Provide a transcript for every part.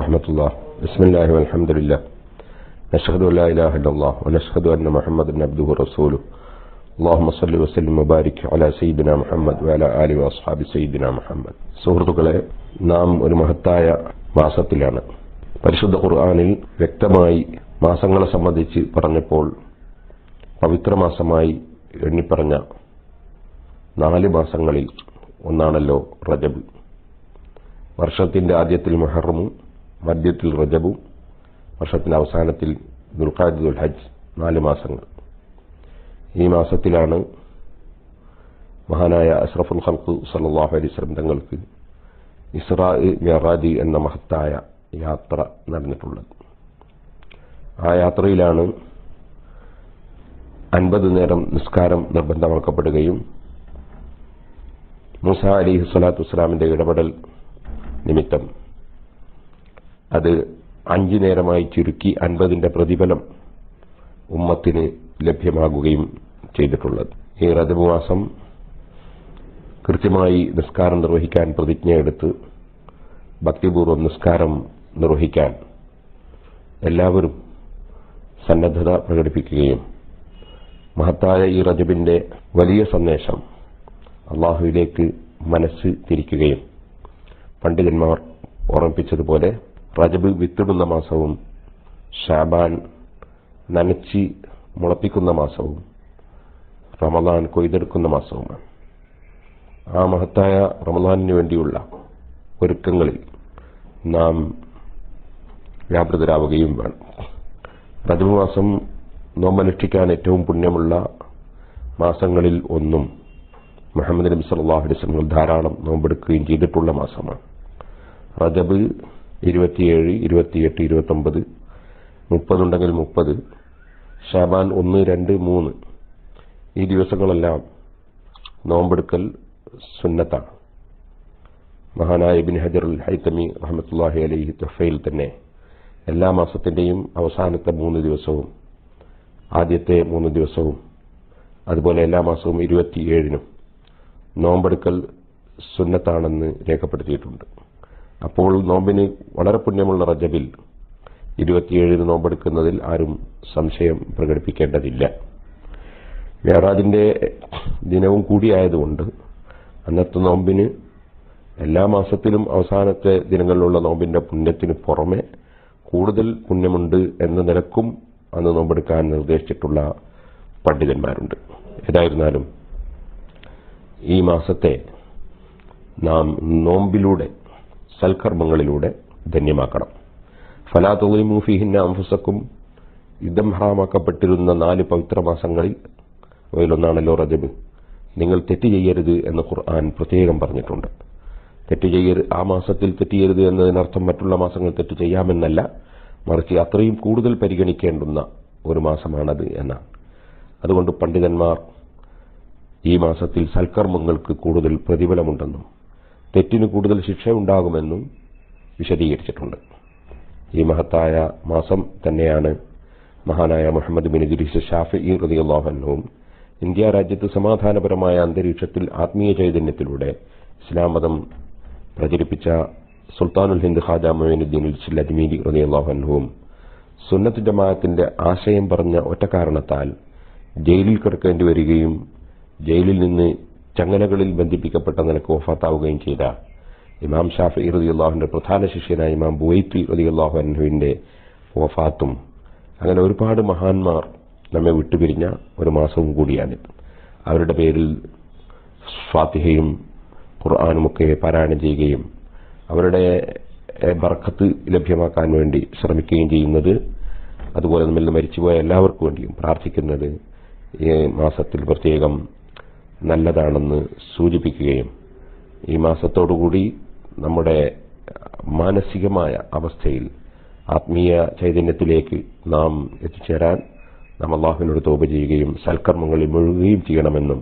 ورحمة الله بسم الله والحمد لله نشهد أن لا إله إلا الله ونشهد أن محمدا عبده ورسوله اللهم صل وسلم وبارك على سيدنا محمد وعلى آله وأصحاب سيدنا محمد സുഹൃത്തുക്കളെ നാം ഒരു മഹത്തായ മാസത്തിലാണ് പരിശുദ്ധ ഖുർആാനിൽ വ്യക്തമായി മാസങ്ങളെ സംബന്ധിച്ച് പറഞ്ഞപ്പോൾ പവിത്രമാസമായി എണ്ണിപ്പറഞ്ഞ നാല് മാസങ്ങളിൽ ഒന്നാണല്ലോ റജബ് വർഷത്തിന്റെ ആദ്യത്തിൽ മുഹറമും മധ്യത്തിൽ റജബും വർഷത്തിന്റെ അവസാനത്തിൽ ദുൽഖാദുൽ ഹജ്ജ് നാല് മാസങ്ങൾ. ഈ മാസത്തിലാണ് മഹാനായ അഷ്റഫുൽ ഖൽഖ് സല്ലാഹു അലൈഹി സ്വലം തങ്ങൾക്ക് ഇസ്രാ മിറാജ് എന്ന മഹത്തായ യാത്ര നടന്നിട്ടുള്ളത്. ആ യാത്രയിലാണ് അൻപത് നേരം നിസ്കാരം നിർബന്ധമാക്കപ്പെടുകയും മൂസ അലിഹു സ്വലാത്തു ഇടപെടൽ നിമിത്തം അത് അഞ്ചു നേരമായി ചുരുക്കി അൻപതിന്റെ പ്രതിഫലം ഉമ്മത്തിന് ലഭ്യമാകുകയും ചെയ്തിട്ടുള്ളത്. ഈ റജബ് കൃത്യമായി നിസ്കാരം നിർവഹിക്കാൻ പ്രതിജ്ഞയെടുത്ത് ഭക്തിപൂർവം നിസ്കാരം നിർവഹിക്കാൻ എല്ലാവരും സന്നദ്ധത പ്രകടിപ്പിക്കുകയും മഹത്തായ ഈ റജബിന്റെ വലിയ സന്ദേശം അള്ളാഹുവിലേക്ക് മനസ്സ് തിരിക്കുകയും പണ്ഡിതന്മാർ ഓർമ്മിപ്പിച്ചതുപോലെ റജബ് വിത്തിടുന്ന മാസവും ഷാബാൻ നനച്ചി മുളപ്പിക്കുന്ന മാസവും റമദാൻ കൊയ്തെടുക്കുന്ന മാസവുമാണ്. ആ മഹത്തായ റമദാനിന് വേണ്ടിയുള്ള ഒരുക്കങ്ങളിൽ നാം വ്യാപൃതരാവുകയും വേണം. റജബ് മാസം നോമ്പനുഷ്ഠിക്കാൻ ഏറ്റവും പുണ്യമുള്ള മാസങ്ങളിൽ ഒന്നും മുഹമ്മദ് നബി സല്ലാഹു അലൈസ് ധാരാളം നോമ്പെടുക്കുകയും ചെയ്തിട്ടുള്ള മാസമാണ്. റജബ് ഇരുപത്തിയേഴ് ഇരുപത്തിയെട്ട് ഇരുപത്തൊമ്പത് മുപ്പതുണ്ടെങ്കിൽ മുപ്പത് ഷാബാൻ ഒന്ന് രണ്ട് മൂന്ന്. ഈ ദിവസങ്ങളെല്ലാം നോമ്പെടുക്കൽ സുന്നത്താണ്. മഹാനായ ബിൻ ഹജറുൽ ഹൈത്തമി റഹമത്തുല്ലാഹി അലൈഹി തൊഫയിൽ തന്നെ എല്ലാ മാസത്തിന്റെയും അവസാനത്തെ മൂന്ന് ദിവസവും ആദ്യത്തെ മൂന്ന് ദിവസവും അതുപോലെ എല്ലാ മാസവും ഇരുപത്തിയേഴിനും നോമ്പെടുക്കൽ സുന്നത്താണെന്ന് രേഖപ്പെടുത്തിയിട്ടുണ്ട്. അപ്പോൾ നോമ്പിന് വളരെ പുണ്യമുള്ള റജബിൽ ഇരുപത്തിയേഴിന് നോമ്പെടുക്കുന്നതിൽ ആരും സംശയം പ്രകടിപ്പിക്കേണ്ടതില്ല. മേറാജിന്റെ ദിനവും കൂടിയായതുകൊണ്ട് അന്നത്തെ നോമ്പിന് എല്ലാ മാസത്തിലും അവസാനത്തെ ദിനങ്ങളിലുള്ള നോമ്പിന്റെ പുണ്യത്തിന് പുറമെ കൂടുതൽ പുണ്യമുണ്ട് എന്ന നിലക്കും അന്ന് നോമ്പെടുക്കാൻ നിർദ്ദേശിച്ചിട്ടുള്ള പണ്ഡിതന്മാരുണ്ട്. ഏതായിരുന്നാലും ഈ മാസത്തെ നാം നോമ്പിലൂടെ സൽക്കർമ്മങ്ങളിലൂടെ ധന്യമാക്കണം. ഫലാതൊളിമൂഫിഹിന്ന അംഫുസക്കും യുദ്ധം ഹറാമാക്കപ്പെട്ടിരുന്ന നാല് പവിത്ര മാസങ്ങളിൽ അവയിലൊന്നാണല്ലോ റജബ്. നിങ്ങൾ തെറ്റ് ചെയ്യരുത് എന്ന് ഖുർആൻ പ്രത്യേകം പറഞ്ഞിട്ടുണ്ട്. തെറ്റ് ചെയ്യരുത് ആ മാസത്തിൽ തെറ്റ് ചെയ്യരുത് എന്നതിനർത്ഥം മറ്റുള്ള മാസങ്ങൾ തെറ്റ് ചെയ്യാമെന്നല്ല മറിച്ച് അത്രയും കൂടുതൽ പരിഗണിക്കേണ്ടുന്ന ഒരു മാസമാണത് എന്നാണ്. അതുകൊണ്ട് പണ്ഡിതന്മാർ ഈ മാസത്തിൽ സൽക്കർമ്മങ്ങൾക്ക് കൂടുതൽ പ്രതിഫലമുണ്ടെന്നും തെറ്റിന് കൂടുതൽ ശിക്ഷ ഉണ്ടാകുമെന്നും വിശദീകരിച്ചിട്ടുണ്ട്. ഈ മഹത്തായ മാസം തന്നെയാണ് മഹാനായ മുഹമ്മദ് ബിൻ ഇദ്രീസ് ഷാഫി റതിയുള്ളാഹുവും ഇന്ത്യ രാജ്യത്ത് സമാധാനപരമായ അന്തരീക്ഷത്തിൽ ആത്മീയ ചൈതന്യത്തിലൂടെ ഇസ്ലാം മതം പ്രചരിപ്പിച്ച സുൽത്താനുൽ ഹിന്ദ് ഖാജ മൊയിനുദ്ദീൻ അജ്മീരി റതിയുള്ളാഹുവും സുന്നത്ത് ജമാഅത്തിന്റെ ആശയം പറഞ്ഞ ഒറ്റ കാരണത്താൽ ജയിലിൽ കിടക്കേണ്ടി വരികയും ജയിലിൽ നിന്ന് ചങ്ങലകളിൽ ബന്ധിപ്പിക്കപ്പെട്ട നിലയ്ക്ക് വഫാത്താവുകയും ചെയ്ത ഇമാം ഷാഫി റതിയുള്ളാഹുവിന്റെ പ്രധാന ശിഷ്യനായ ഇമാം ബുവൈത്തി റതിയുള്ളാഹു അൻഹുവിന്റെ വഫാത്തും അങ്ങനെ ഒരുപാട് മഹാന്മാർ നമ്മെ വിട്ടുപിരിഞ്ഞ ഒരു മാസവും കൂടിയാണിത് അവരുടെ പേരിൽ സ്വാതിഹയും ഖുർആാനുമൊക്കെ പാരായണം ചെയ്യുകയും അവരുടെ ബർക്കത്ത് ലഭ്യമാക്കാൻ വേണ്ടി ശ്രമിക്കുകയും ചെയ്യുന്നത് അതുപോലെ നമ്മിൽ മരിച്ചുപോയ എല്ലാവർക്കും വേണ്ടിയും പ്രാർത്ഥിക്കുന്നത് ഈ മാസത്തിൽ പ്രത്യേകം നല്ലതാണെന്ന് സൂചിപ്പിക്കുകയും ഈ മാസത്തോടുകൂടി നമ്മുടെ മാനസികമായ അവസ്ഥയിൽ ആത്മീയ ചൈതന്യത്തിലേക്ക് നാം എത്തിച്ചേരാൻ നാം അള്ളാഹുവിനോട് തോപ ചെയ്യുകയും സൽക്കർമ്മങ്ങളിൽ മുഴുകുകയും ചെയ്യണമെന്നും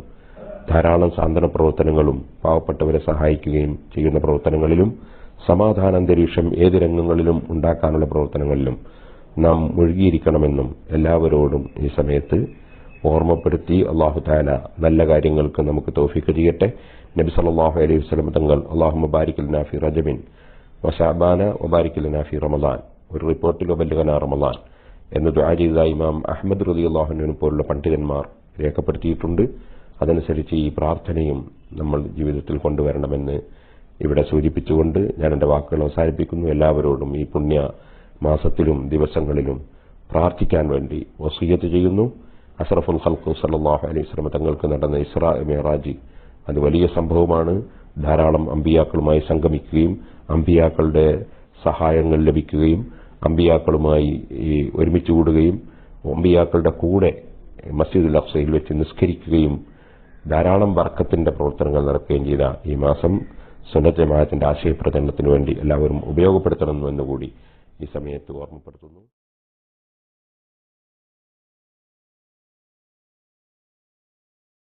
ധാരാളം സാന്ത്വന പ്രവർത്തനങ്ങളും പാവപ്പെട്ടവരെ സഹായിക്കുകയും ചെയ്യുന്ന പ്രവർത്തനങ്ങളിലും സമാധാന അന്തരീക്ഷം ഏത് രംഗങ്ങളിലും ഉണ്ടാക്കാനുള്ള പ്രവർത്തനങ്ങളിലും നാം മുഴുകിയിരിക്കണമെന്നും എല്ലാവരോടും ഈ സമയത്ത് ഓർമ്മപ്പെടുത്തി അള്ളാഹു താല നല്ല കാര്യങ്ങൾക്ക് നമുക്ക് തോഫിക്ക് ചെയ്യട്ടെ. നബി സല്ലല്ലാഹു അലൈഹി വസല്ലം തങ്ങൾ അള്ളാഹു മുബാരിക്കൽ നാഫി റജബിൻ വസാബാന മുബാരിക്കൽ നാഫി റമദാൻ. ഒരു റിപ്പോർട്ടിൽ വബല്ലുകന റമദാൻ. എന്ന് ദുആ ചെയ്ത ഇമാം അഹമ്മദ് റലി അള്ളാഹുവിനെ പോലുള്ള പണ്ഡിതന്മാർ രേഖപ്പെടുത്തിയിട്ടുണ്ട്. അതനുസരിച്ച് ഈ പ്രാർത്ഥനയും നമ്മൾ ജീവിതത്തിൽ കൊണ്ടുവരണമെന്ന് ഇവിടെ സൂചിപ്പിച്ചുകൊണ്ട് ഞാൻ എന്റെ വാക്കുകൾ അവസാനിപ്പിക്കുന്നു. എല്ലാവരോടും ഈ പുണ്യ മാസത്തിലും ദിവസങ്ങളിലും പ്രാർത്ഥിക്കാൻ വേണ്ടി വസീയത്ത് ചെയ്യുന്നു. അഷറഫുൽ ഖൽഖു സല്ലാഹു അലൈഹി സ്വലമ തങ്ങൾക്ക് നടന്ന ഇസ്ര മേറാജി അത് വലിയ സംഭവമാണ്. ധാരാളം അമ്പിയാക്കളുമായി സംഗമിക്കുകയും അമ്പിയാക്കളുടെ സഹായങ്ങൾ ലഭിക്കുകയും അമ്പിയാക്കളുമായി ഒരുമിച്ച് കൂടുകയും അമ്പിയാക്കളുടെ കൂടെ മസ്ജിദുൽ അഫ്സയിൽ വെച്ച് നിസ്കരിക്കുകയും ധാരാളം വർക്കത്തിന്റെ പ്രവർത്തനങ്ങൾ നടക്കുകയും ചെയ്ത ഈ മാസം സുന്നത്ത് ജമാഅത്തിന്റെ ആശയപ്രചരണത്തിന് വേണ്ടി എല്ലാവരും ഉപയോഗപ്പെടുത്തണമെന്നുകൂടി ഈ സമയത്ത് ഓർമ്മപ്പെടുത്തുന്നു.